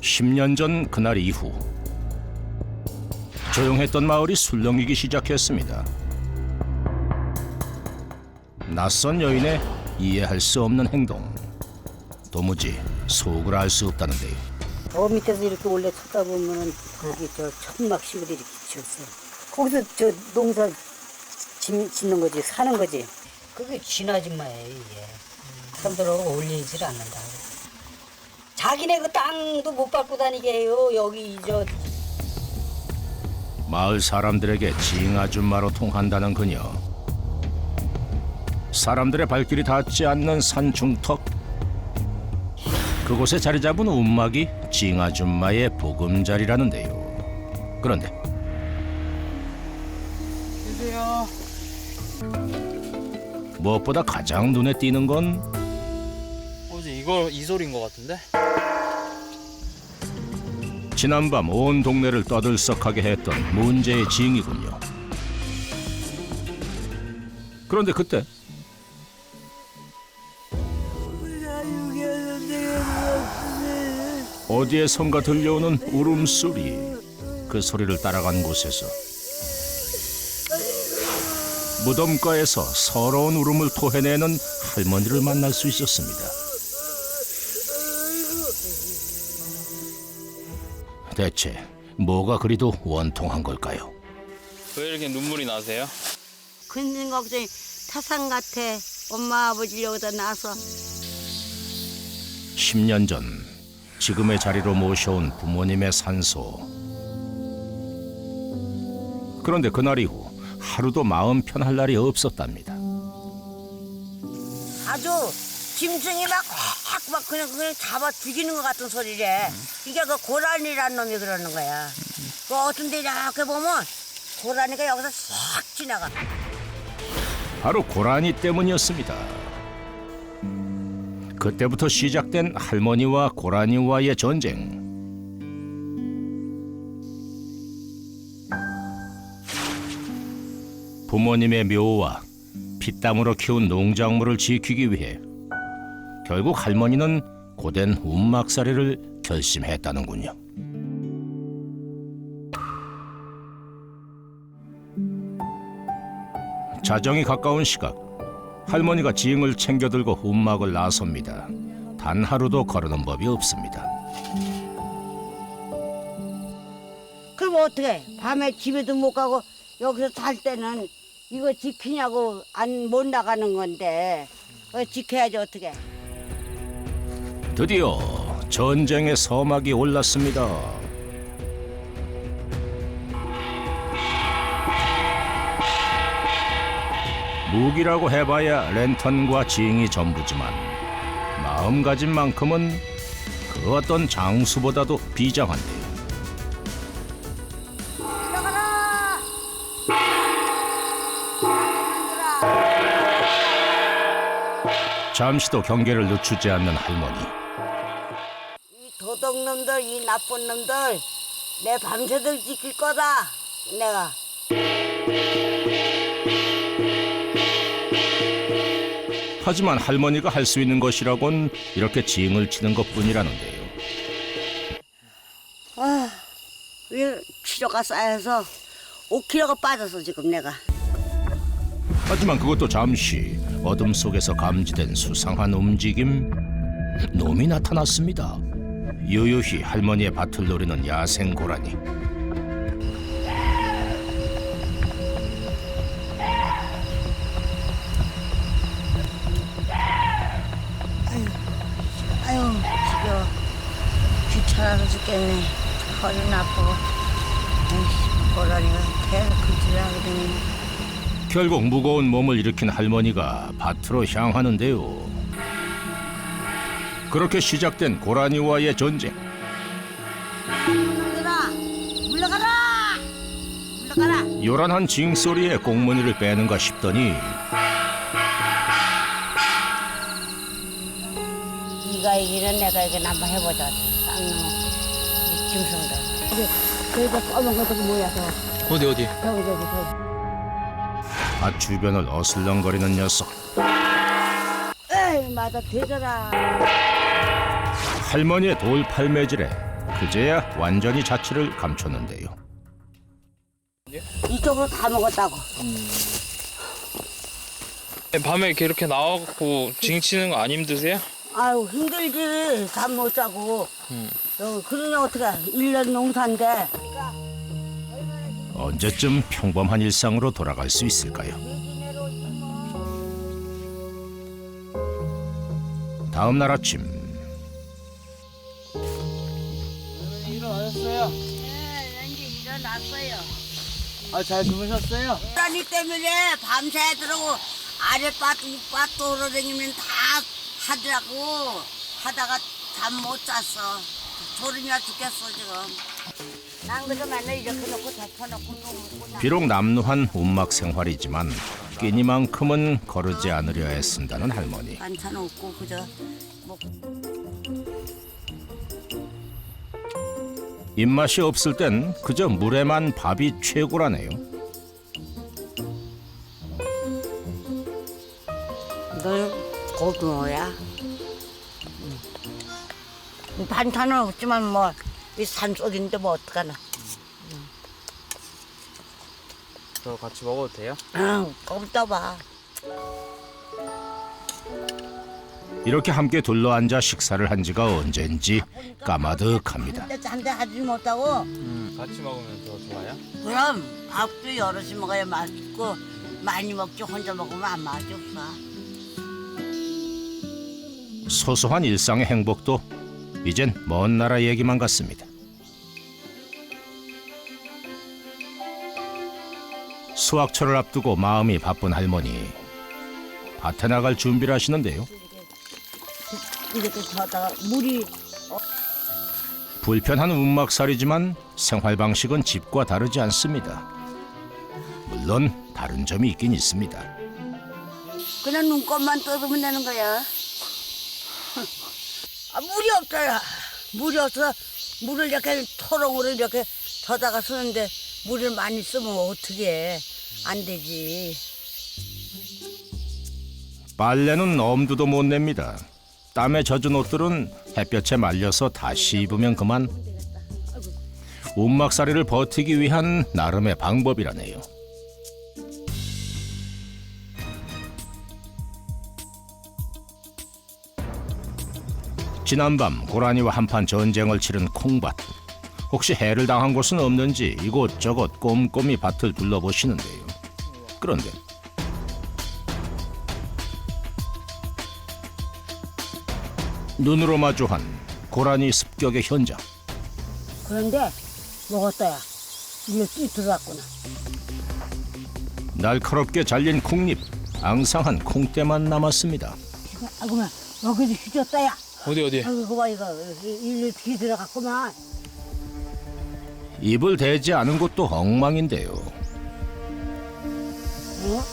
10년 전 그날 이후 조용했던 마을이 술렁이기 시작했습니다. 낯선 여인의 이해할 수 없는 행동. 도무지 속을 알 수 없다는데요. 저 밑에서 이렇게 원래 쳐다보면은 거기 저 천막 시골 이렇게 지었어요. 거기서 저 농사 짓, 짓는 거지, 사는 거지. 그게 진 아줌마예요, 이게. 사람들하고 어울리질 않는다. 자기네 그 땅도 못 밟고 다니게 해요. 여기 저 마을 사람들에게 징 아줌마로 통한다는 그녀. 사람들의 발길이 닿지 않는 산 중턱. 그곳에 자리 잡은 움막이 징 아줌마의 보금자리라는데요. 그런데 주세요. 무엇보다 가장 눈에 띄는 건 어제 이거 이 소리인 것 같은데? 지난밤 온 동네를 떠들썩하게 했던 문제의 징이군요. 그런데 그때 어디에선가 들려오는 울음소리 그 소리를 따라간 곳에서 무덤가에서 서러운 울음을 토해내는 할머니를 만날 수 있었습니다. 대체 뭐가 그리도 원통한 걸까요? 왜 이렇게 눈물이 나세요? 큰 걱정이 타산 같아. 엄마 아버지 여기다 나서 10년 전 지금의 자리로 모셔온 부모님의 산소. 그런데 그날 이후 하루도 마음 편할 날이 없었답니다. 아주 짐승이 막확 막 그냥 그냥 잡아 죽이는 것 같은 소리래. 이게 그 고라니란 놈이 그러는 거야. 그 어떤 데 이렇게 보면 고라니가 여기서 싹 지나가. 바로 고라니 때문이었습니다. 그때부터 시작된 할머니와 고라니와의 전쟁. 부모님의 묘와 피땀으로 키운 농작물을 지키기 위해 결국 할머니는 고된 운막살이를 결심했다는군요. 자정이 가까운 시각 할머니가 지응을 챙겨들고 운막을 나섭니다. 단 하루도 거르는 법이 없습니다. 그럼 어떻게? 밤에 집에도 못 가고 여기서 잘 때는 이거 지키냐고 안 못 나가는 건데 어, 지켜야지 어떻게? 드디어 전쟁의 서막이 올랐습니다. 무기라고 해봐야 랜턴과 징이 전부지만 마음가짐만큼은 그 어떤 장수보다도 비장한데 잠시도 경계를 늦추지 않는 할머니. 이 도둑놈들, 이 나쁜 놈들 내 밤새들 지킬 거다. 내가. 하지만 할머니가 할 수 있는 것이라곤 이렇게 징을 치는 것뿐이라는데요. 아, 왜 치료가 쌓여서 5kg가 빠졌어 지금 내가. 하지만 그것도 잠시 어둠 속에서 감지된 수상한 움직임. 놈이 나타났습니다. 유유히 할머니의 밭을 노리는 야생 고라니. 아유 지겨워 귀찮아서 죽겠네. 허리는 아프고. 아이씨 고라니가 계속 그질하거든요 결국 무거운 몸을 일으킨 할머니가 밭으로 향하는데요. 그렇게 시작된 고라니와의 전쟁. 물러가라 물러가라 물러가라 요란한 징 소리에 꽁무니를 빼는가 싶더니 네가 이기는 내가 이기는 한번 해보자 쌍놈 이 짐승들 그러니까 검은 것도 저. 어디 어디? 저기, 저기, 저기. 밭 주변을 어슬렁거리는 녀석. 에이 맞아 되더라 할머니의 돌팔매질에 그제야 완전히 자취를 감췄는데요. 이쪽으로 다 먹었다고. 밤에 이렇게 나와갖고 징치는 거 안 힘드세요? 아유 힘들지 잠 못 자고. 어, 그러냐 어떻게 일년 농사인데. 언제쯤 평범한 일상으로 돌아갈 수 있을까요? 다음 날 아침 일어나셨어요? 네, 이제 일어났어요. 아, 잘 주무셨어요? 고라니 때문에 밤새 들어고 아랫밭 윗밭 돌아다니면 다 하더라고 하다가 잠 못 잤어 졸음이야 죽겠어 지금 난 그저 맨날 이렇게 놓고 덮어놓고 또 먹고 비록 남루한 움막 생활이지만 끼니만큼은 거르지 않으려 애쓴다는 할머니. 반찬 없고 그저 뭐 입맛이 없을 땐 그저 물에만 밥이 최고라네요. 너 고등어야 반찬은 없지만 뭐 이 산속인데 뭐 어떡하나 저 같이 먹어도 돼요? 응 꼼다 봐 이렇게 함께 둘러앉아 식사를 한 지가 언젠지 까마득합니다. 근데 한대 하지 못하고 같이 먹으면 더 좋아요? 그럼 밥도 여럿이 먹어야 맛있고 많이 먹지 혼자 먹으면 안 맛이 없어. 소소한 일상의 행복도 이젠 먼 나라 얘기만 같습니다. 수확철을 앞두고 마음이 바쁜 할머니. 밭에 나갈 준비를 하시는데요. 이렇게 저다가 물이 불편한 움막살이지만 생활 방식은 집과 다르지 않습니다. 물론 다른 점이 있긴 있습니다. 그냥 눈곱만 떠두면 되는 거야. 아, 물이 없잖아. 물이 없어 물을 이렇게 토롱으로 이렇게 저다가 쓰는데 물을 많이 쓰면 어떻게 해? 안 되지. 빨래는 엄두도 못 냅니다. 땀에 젖은 옷들은 햇볕에 말려서 다시 입으면 그만. 움막살이를 버티기 위한 나름의 방법이라네요. 지난밤 고라니와 한판 전쟁을 치른 콩밭. 혹시 해를 당한 곳은 없는지 이곳저곳 꼼꼼히 밭을 둘러보시는데요. 그런데 눈으로 마주한 고라니 습격의 현장. 그런데 먹었다야. 이거 쭉 들어갔구나. 날카롭게 잘린 콩잎, 앙상한 콩대만 남았습니다. 아구만 여기도 휘졌다야. 어디, 어디? 아이고 그거 이거 일로 뒤 들어갔구만. 입을 대지 않은 곳도 엉망인데요. 어?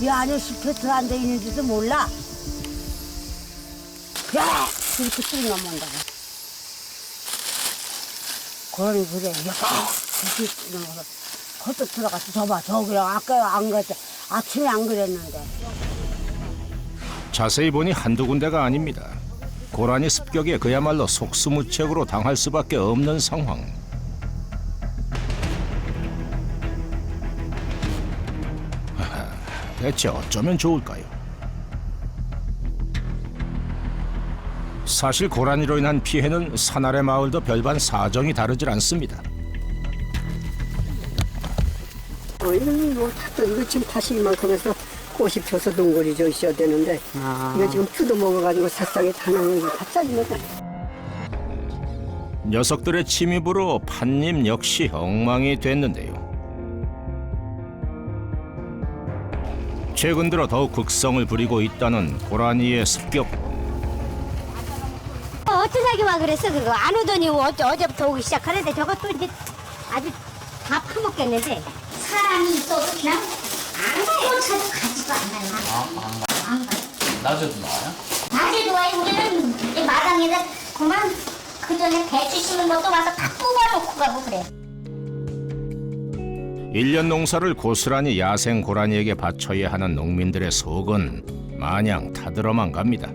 이 안에 스페트 안돼 있는지도 몰라. 야! 이렇게 쭉 넘어온다고. 그러니 그래. 야! 이렇게 넘어서. 그것도 들어가서 저봐. 저기랑 아까 안 그랬대. 아침에 안 그랬는데. 자세히 보니 한두 군데가 아닙니다. 고라니 습격에 그야말로 속수무책으로 당할 수밖에 없는 상황. 대체 어쩌면 좋을까요? 사실 고라니로 인한 피해는 산아래 마을도 별반 사정이 다르질 않습니다. 어, 이거 뭐 다, 이거 지금 다시 이만큼 해서 꽃이 펴서 동굴이 져 있어야 되는데 이거 지금 뜯어 먹어가지고 새싹이 다 나오는 게다 잘리면 녀석들의 침입으로 판님 역시 엉망이 됐는데요. 최근 들어 더욱 극성을 부리고 있다는 고라니의 습격. 어, 어떤 사기 와 그랬어 그거 안 오더니 어제, 어제부터 오기 시작하는데 저것도 이제 아주 다 파먹겠는데 사람이 있어도 그냥 안 가요 차도 가지도 않아요 안 가요 낮에도 나와요? 낮에도 와요 우리는 이 마당에다 그만 그 전에 배추 심은 것도 와서 다 뽑아놓고 가고 그래 일년 농사를 고스란히 야생 고라니에게 바쳐야 하는 농민들의 속은 마냥 타들어만 갑니다.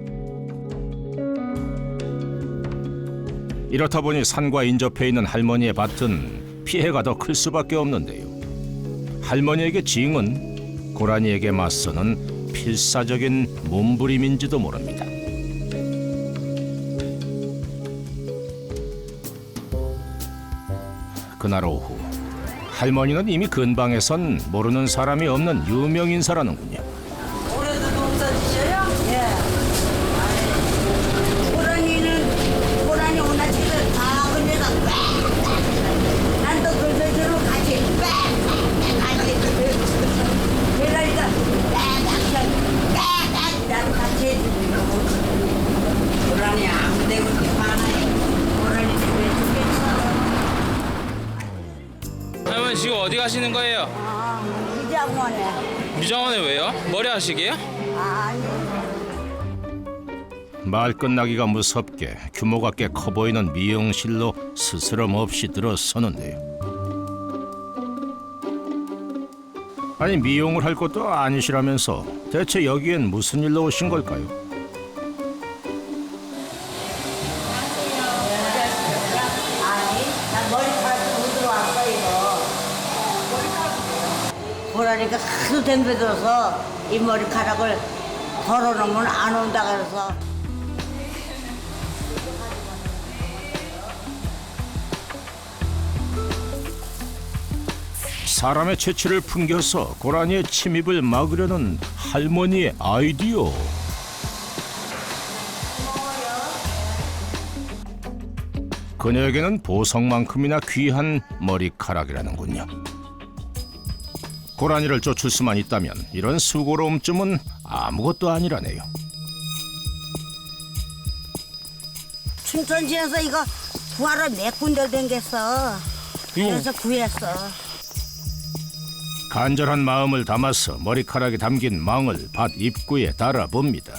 이렇다 보니 산과 인접해 있는 할머니의 밭은 피해가 더 클 수밖에 없는데요. 할머니에게 징은 고라니에게 맞서는 필사적인 몸부림인지도 모릅니다. 그날 오후 할머니는 이미 근방에선 모르는 사람이 없는 유명 인사라는군요. 올해도 농사 지셔요? 예. 고라니는 고라니 오나 지금 다 걸려가 난또 그들대로 같이 같이 그러니까 난 같이 해주고 고라니 아무데 그렇게 많아요 고라니 왜 죽겠어 할머니 지금 어디 가시는 거예요? 아 이장원에 미정원에 왜요? 머리 하시게요? 아니 말 끝나기가 무섭게 규모가 꽤 커 보이는 미용실로 스스럼 없이 들어서는데요. 아니 미용을 할 것도 아니시라면서 대체 여기엔 무슨 일로 오신 걸까요? 고라니까 하도 덤벼 들어서 이 머리카락을 걸어놓으면 안 온다 그래서. 사람의 채취를 풍겨서 고라니의 침입을 막으려는 할머니의 아이디어. 그녀에게는 보석만큼이나 귀한 머리카락이라는군요. 고라니를 쫓을 수만 있다면 이런 수고로움쯤은 아무것도 아니라네요. 춘천시에서 이거 구하러 몇 군데 댕겼어. 그래서 구했어. 간절한 마음을 담아서 머리카락에 담긴 망을 밭 입구에 달아봅니다.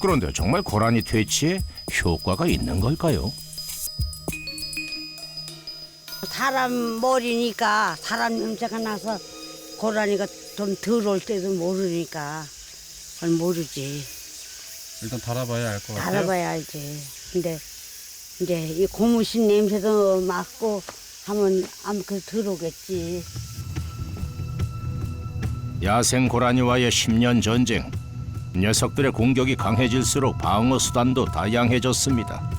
그런데 정말 고라니 퇴치에 효과가 있는 걸까요? 사람 머리니까 사람 냄새가 나서 고라니가 좀 들어올 때도 모르니까 그건 모르지. 일단 달아봐야 알 것 같아요. 알아봐야 알지. 근데 이제 이 고무신 냄새도 맡고 하면 아무튼 들어오겠지. 야생 고라니와의 10년 전쟁. 녀석들의 공격이 강해질수록 방어 수단도 다양해졌습니다.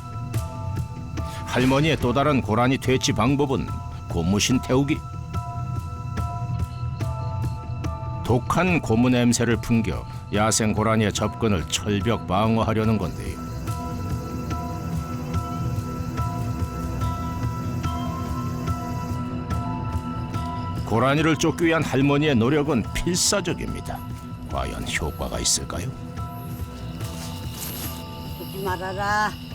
할머니의 또 다른 고라니 퇴치 방법은 고무신 태우기. 독한 고무 냄새를 풍겨 야생 고라니의 접근을 철벽 방어하려는 건데요. 고라니를 쫓기 위한 할머니의 노력은 필사적입니다. 과연 효과가 있을까요? 오지 말아라.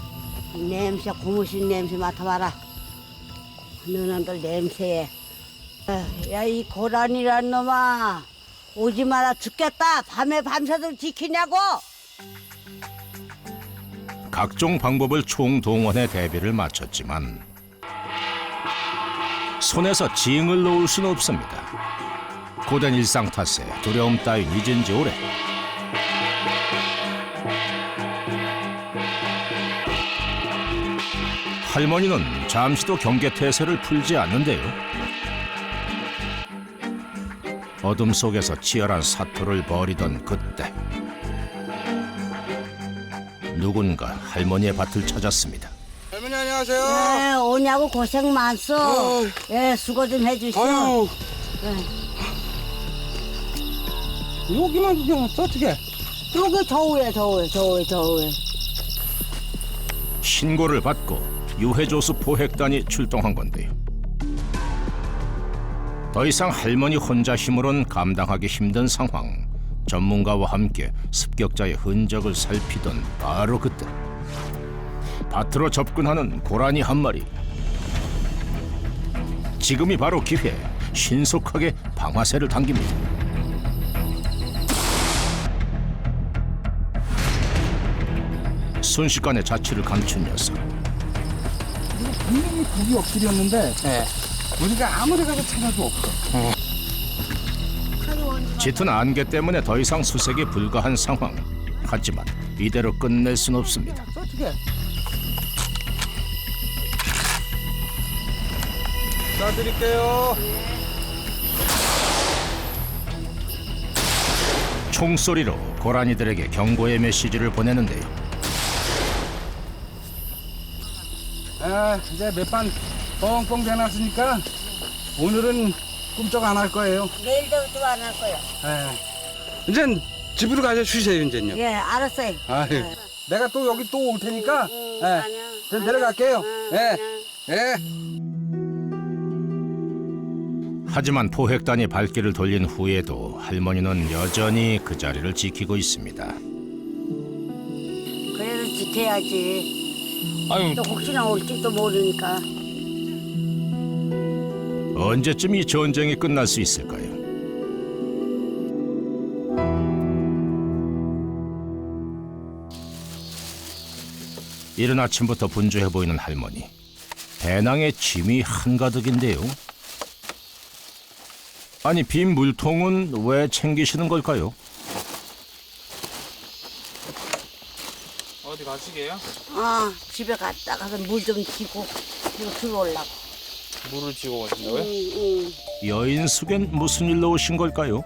이 냄새, 고무신 냄새 맡아봐라. 너희들 냄새에. 야, 이 고라니란 놈아. 오지 마라 죽겠다. 밤에 밤새도록 지키냐고. 각종 방법을 총동원해 대비를 마쳤지만 손에서 징을 놓을 수는 없습니다. 고된 일상 탓에 두려움 따윈 잊은 지 오래. 할머니는 잠시도 경계태세를 풀지 않는데요. 어둠 속에서 치열한 사투를 벌이던 그때 누군가 할머니의 밭을 찾았습니다. 할머니 안녕하세요. 네, 오냐고 고생 많소. 예, 수고 좀 해주시오. 아유. 네. 여기만 구경 왔어 어떻게? 여기 저 위에, 저 위에. 신고를 받고 유해조수 포획단이 출동한 건데요. 더 이상 할머니 혼자 힘으론 감당하기 힘든 상황. 전문가와 함께 습격자의 흔적을 살피던 바로 그때 밭으로 접근하는 고라니 한 마리. 지금이 바로 기회. 신속하게 방아쇠를 당깁니다. 순식간에 자취를 감춘 녀석. 분명히 거기 엎드렸는데 우리가 아무리 가서 찾아도 없어. 짙은 안개 때문에 더 이상 수색이 불가한 상황. 하지만 이대로 끝낼 순 없습니다. 어떻게? 쏴드릴게요. 총소리로 고라니들에게 경고의 메시지를 보내는데요. 아, 이제 몇 반 뻥뻥 대놨으니까 오늘은 꿈쩍 안 할 거예요. 내일도 또 안 할 거야. 예. 이젠 집으로 가서 쉬세요, 이제요. 예, 알았어요. 아, 예. 내가 또 여기 또 올 테니까 예. 아니야. 전 데려갈게요. 예. 예. 하지만 포획단이 발길을 돌린 후에도 할머니는 여전히 그 자리를 지키고 있습니다. 그래도 지켜야지. 아유 또 혹시나 올지도 모르니까. 언제쯤 이 전쟁이 끝날 수 있을까요? 이른 아침부터 분주해 보이는 할머니. 배낭에 짐이 한가득인데요. 아니 빈 물통은 왜 챙기시는 걸까요? 가시게요? 아, 집에 갔다 가서 물좀 지고 이거 들어오려고. 물을 지고 가신다고요? 응, 응. 여인숙엔 무슨 일로 오신 걸까요?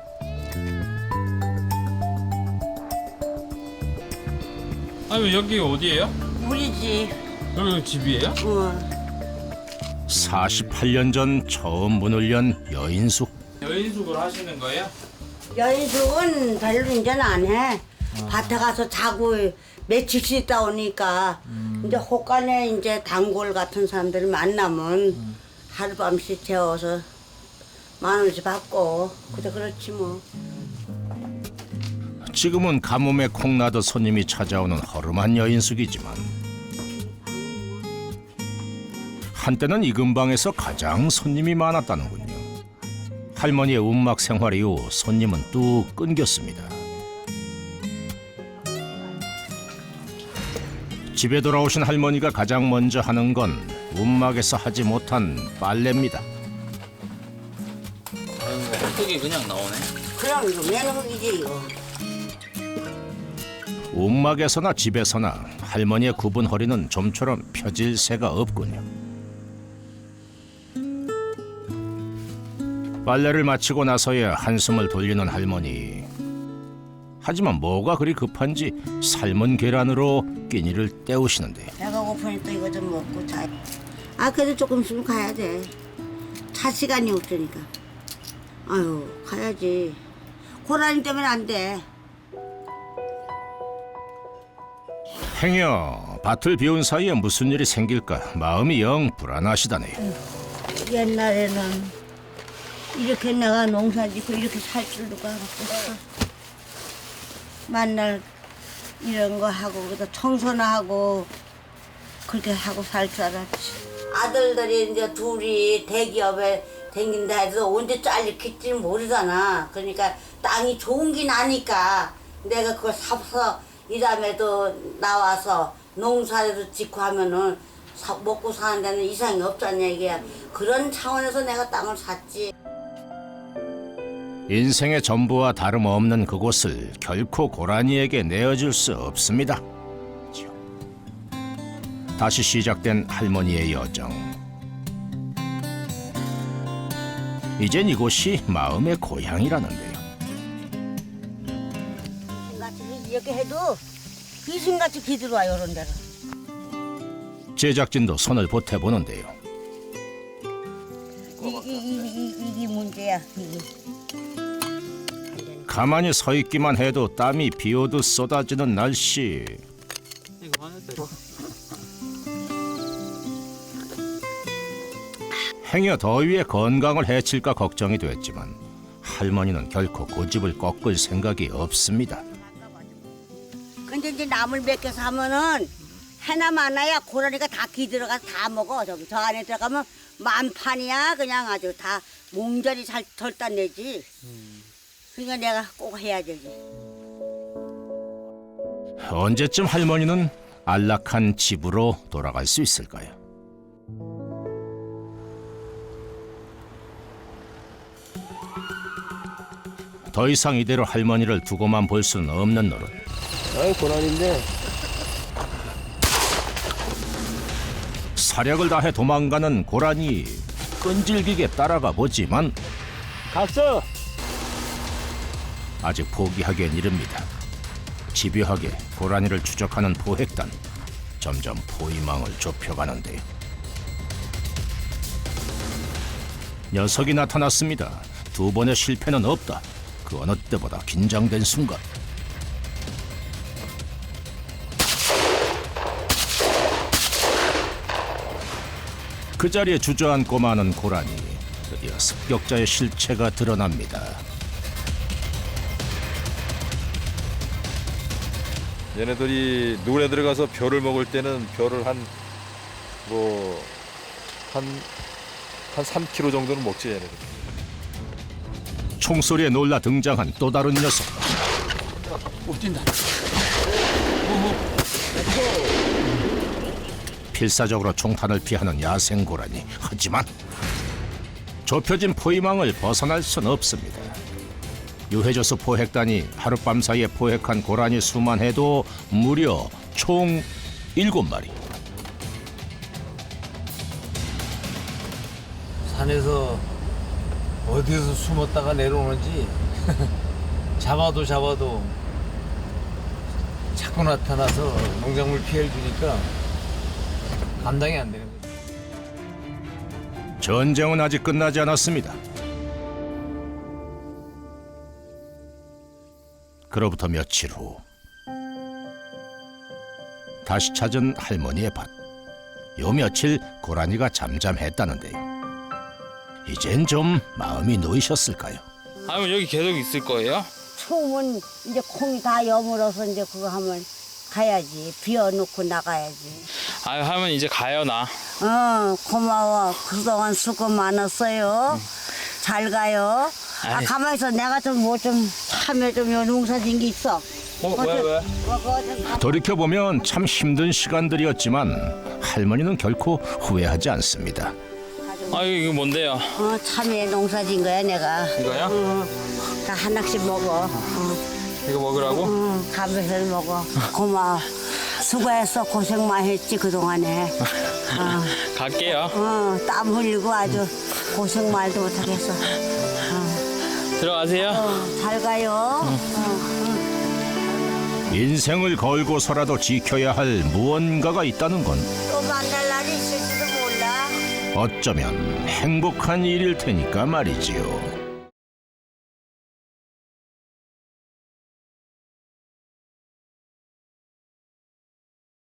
아니 여기 어디예요? 우리지. 여기 집이에요? 어. 48년 전 처음 문을 연 여인숙. 여인숙을 하시는 거예요? 여인숙은 별로 이제는 안 해. 밭에 가서 자고 며칠씩 있다 오니까 이제 혹간에 이제 단골 같은 사람들 만나면 하룻밤씩 재워서 만 원씩 받고 그래 그렇지 뭐. 지금은 가뭄에 콩나듯 손님이 찾아오는 허름한 여인숙이지만 한때는 이 근방에서 가장 손님이 많았다는군요. 할머니의 움막 생활 이후 손님은 뚝 끊겼습니다. 집에 돌아오신 할머니가 가장 먼저 하는 건 움막에서 하지 못한 빨래입니다. 흙이 그냥 나오네. 그럼 이거 매너이지 이거. 움막에서나 집에서나 할머니의 굽은 허리는 좀처럼 펴질 새가 없군요. 빨래를 마치고 나서야 한숨을 돌리는 할머니. 하지만 뭐가 그리 급한지 삶은 계란으로 끼니를 때우시는데요. 배가 고프니 또 이거 좀 먹고 자. 아 그래도 조금 있으면 가야 돼. 차 시간이 없으니까. 아유 가야지. 고라니 때문에 안 돼. 행여 밭을 비운 사이에 무슨 일이 생길까 마음이 영 불안하시다네요. 옛날에는 이렇게 내가 농사 짓고 이렇게 살줄 누가 알았겠 어. 만날 이런 거 하고 그래서 청소나 하고 그렇게 하고 살 줄 알았지. 아들들이 이제 둘이 대기업에 댕긴다 해서 언제 잘릴지 모르잖아. 그러니까 땅이 좋은 게 나니까 내가 그걸 사서 이 다음에도 나와서 농사도 짓고 하면은 사- 먹고 사는 데는 이상이 없잖냐 이게 그런 차원에서 내가 땅을 샀지. 인생의 전부와 다름없는 그곳을 결코 고라니에게 내어줄 수 없습니다. 다시 시작된 할머니의 여정. 이젠 이곳이 마음의 고향이라는데요. 같이 이렇게 해도 귀신같이 기들어와요 이런 데로. 제작진도 손을 보태보는데요. 이, 이, 이, 이, 이게 문제야. 이게. 가만히 서 있기만 해도 땀이 비오듯 쏟아지는 날씨. 행여 더위에 건강을 해칠까 걱정이 됐지만 할머니는 결코 고집을 꺾을 생각이 없습니다. 근데 이제 나물 몇개 사면은 해나 마나야 고라니가 다 기들어가서 다 먹어. 저기 저 안에 들어가면 만판이야 그냥 아주 다 몽절이 잘 덜따내지. 그러니까 내가 꼭 해야 되지. 언제쯤 할머니는 안락한 집으로 돌아갈 수 있을까요? 더 이상 이대로 할머니를 두고만 볼 수는 없는 노릇. 아, 고난인데. 사력을 다해 도망가는 고라니 끈질기게 따라가 보지만 갔어. 아직 포기하기엔 이릅니다. 집요하게 고라니를 추적하는 포획단 점점 포위망을 좁혀가는데요. 녀석이 나타났습니다. 두 번의 실패는 없다. 그 어느 때보다 긴장된 순간 그 자리에 주저앉고 마는 고라니 드디어 습격자의 실체가 드러납니다. 얘네들이 눈에 들어가서 벼를 먹을 때는 벼를 한 뭐 한 한 3kg 정도는 먹지 얘네들. 총소리에 놀라 등장한 또 다른 녀석. 필사적으로 총탄을 피하는 야생 고라니. 하지만 좁혀진 포위망을 벗어날 순 없습니다. 유해조스 포획단이 하룻밤 사이에 포획한 고라니 수만 해도 무려 총 일곱 마리. 산에서 어디서 숨었다가 내려오는지 잡아도 잡아도 자꾸 나타나서 농작물 피해를 주니까 감당이 안 되는 거죠. 전쟁은 아직 끝나지 않았습니다. 그로부터 며칠 후 다시 찾은 할머니의 밭. 요 며칠 고라니가 잠잠했다는데요. 이젠 좀 마음이 놓이셨을까요? 아니면 여기 계속 있을 거예요? 처음은 이제 콩이 다 여물어서 이제 그거 하면 가야지. 비워놓고 나가야지. 아유 하면 이제 가요 나. 어, 고마워. 그동안 수고 많았어요. 잘 가요. 아, 아이. 가만히 있어. 내가 좀 뭐 좀 참여 좀요 농사 진 게 있어. 어 왜 왜? 가- 돌이켜보면 참 힘든 시간들이었지만 할머니는 결코 후회하지 않습니다. 아유 이거 뭔데요? 어, 참외 농사 진 거야, 내가. 이거요? 어, 다 하나씩 먹어. 어, 이거 먹으라고? 어, 감사해서 먹어. 고마워. 수고했어. 고생 많이 했지, 그동안에. 어, 갈게요. 어, 땀 흘리고 아주 고생 말도 못하겠어. 들어가세요. 어, 잘 가요. 어. 인생을 걸고서라도 지켜야 할 무언가가 있다는 건 또 만날 날이 있을지도 몰라. 어쩌면 행복한 일일 테니까 말이지요.